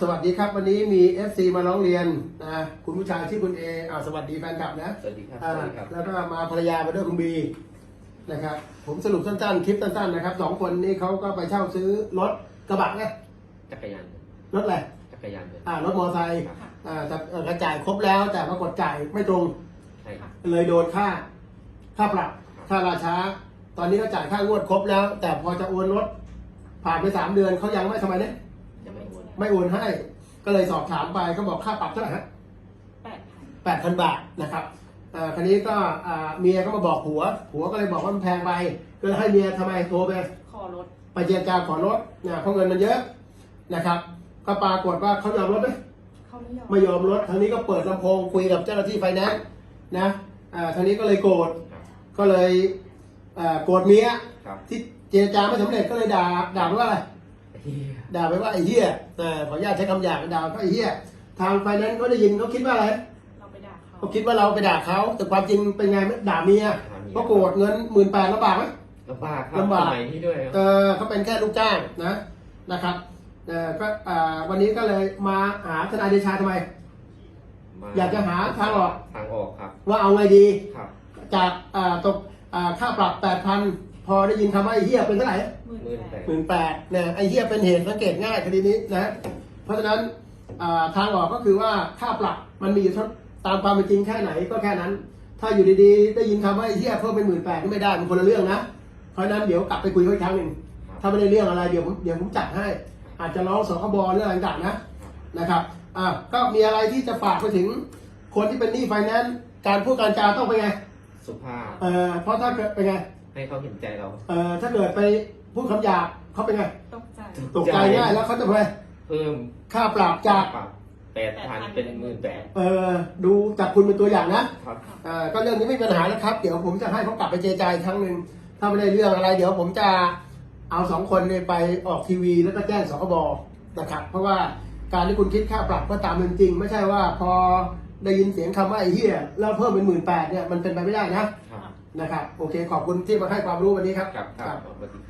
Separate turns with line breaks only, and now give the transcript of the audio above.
สวัสดีครับวันนี้มี FC มาร้องเรียนนะคุณผู้ชายชื่อคุณเออ่าสวัสดีแฟนคลับนะ
สวัสดีครับ
อ่า
สวัสดีครับ
แล้วก็มาภรรยามาด้วยคุณบีนะครับผมสรุปสั้นๆคลิปสั้นๆนะครับสองคนนี้เขาก็ไปเช่าซื้อรถกระบะนะ
จักรยาน
รถอะไร
จักรยานยนต์
อ่ารถมอเตอร์ไซค์
ครับ
อ่าแต่เอ่อกระจ่ายครบแล้ว แต่ปรากฏจ่ายไม่ตรง
ใช่ครับ
เลยโดนค่า ค่าปรับค่าราช้า ตอนนี้ก็จ่ายค่างวดครบแล้ว แต่พอจะโอนรถผ่านไปสามเดือนเขายังไม่ทำไมเนี่ย
จะ ไม่โอน
ไม่โอนให้ ก็เลยสอบถามไปเขาบอกค่าปรับเท่าไหร่ฮะ
แปดพัน
แปดพันบาทนะครับอ่าคราวนี้ก็อ่าเมียก็มาบอกผัว ผัวก็เลยบอกว่ามันแพงไป ก็เลยให้เมียทำไมโทรไป
ขอรถ
ไปเจรจาขอลดนะเพราะเงินมันเยอะนะครับ ก็ปรากฏว่าเขายอมลดไหม
เขาไม่ยอม
ไม่ยอมลดทางนี้ก็เปิดลำโพงคุยกับเจ้าหน้าที่ไฟแนนซ์นะอ่าทางนี้ก็เลยโกรธ
ครับ
ก็เลยอ่าโกรธเมีย
ครับ
ที่เจรจาไม่สำเร็จก็เลยด่าด่าไปว่าอะไร
เฮีย
ด่าไปว่าไอ้เหี้ยอ่าขออนุญาตใช้คำหยาบด่าก็ไอ้เหี้ยทางไฟแนนซ์เขาได้ยินเขาคิดว่าอะไร
เราไปด่าเขา
เขาคิดว่าเราไปด่าเขาแต่ความจริงเป็นไงไม่ด่าเมียเพราะโกรธเงินหมื่นแปดลำบากไหม
ลำบากครับ
ลำบาก
สมัยนี้ด้วยครับ
เออเขาเป็นแค่ลูกจ้างนะนะครับเออก็อ่าวันนี้ก็เลยมาหาทนายเดชาทำไม
ม
อยากจะหาทางออก
ทางออกครับ
ว่าเอาไงดี
ครับ
จากอ่าตกอ่าค่าปรับแปดพันพ อได้ยินคำว่าไอ้เหี้ยเป็นเท่าไหร่
หมื่น
หมื่น
แป
แป
ด
ด
หมื่นแปดเนี่ยไอ้เหี้ยเป็นเหตุสังเกตง่ายคดีนี้นะเพราะฉะนั้นอ่าทางออกก็คือว่าค่าปรับมันมีอยู่เท่าตามความเป็นจริงแค่ไหนก็แค่นั้น ถ้าอยู่ดีๆ ได้ยินคำว่าไอ้เหี้ยเพิ่มเป็นหมื่นแปดก็ไม่ได้มันคนละเรื่องนะ เพราะฉะนั้นเดี๋ยวกลับไปคุยเขาอีกครั้งหนึ่ง
ครับ
ถ้าไม่ได้เรื่องอะไรเดี๋ยวผมเดี๋ยวผมจัดให้ อาจจะร้องสคบเรื่องอะไรต่างๆนะนะครับอ่าก็มีอะไรที่จะฝากไปถึงคนที่เป็นหนี้ไฟแนนซ์การพูดการจาต้องเป็นไง
สุภาพ
เอ่อเพราะถ้าเกิดเป็นไง
ให้เขาเห็นใจเรา
เอ่อถ้าเกิดไปพูดคำหยาบเขาเป็นไง
ตกใจ
ตกใจง่ายแล้วเขาจะไป
เพิ่ม
ค่าปรับจาก
ปรับแปดพันเป็นหมื่นแปด
เอ่อดูจากคุณเป็นตัวอย่างนะครับอ่าก็เรื่องนี้ไม่มีปัญหาแล้วครับ เดี๋ยวผมจะให้เขากลับไปเจรจาอีกครั้งหนึ่งถ้าไม่ได้เรื่องอะไร เดี๋ยวผมจะเอาสองคนเนี่ยไปออกทีวีแล้วก็แจ้งสคบนะครับเพราะว่าการที่คุณคิดค่าปรับก็ตามเป็นจริง ไม่ใช่ว่าพอได้ยินเสียงคำว่าไอ้เหี้ยแล้วเพิ่มเป็นหมื่นแปดเนี่ยมันเป็นไปไม่ได้นะ ครับ นะครับ โอเค ขอบคุณที่มาให้ความรู้วันนี้ครับ
ครับครับสวัสดีครับ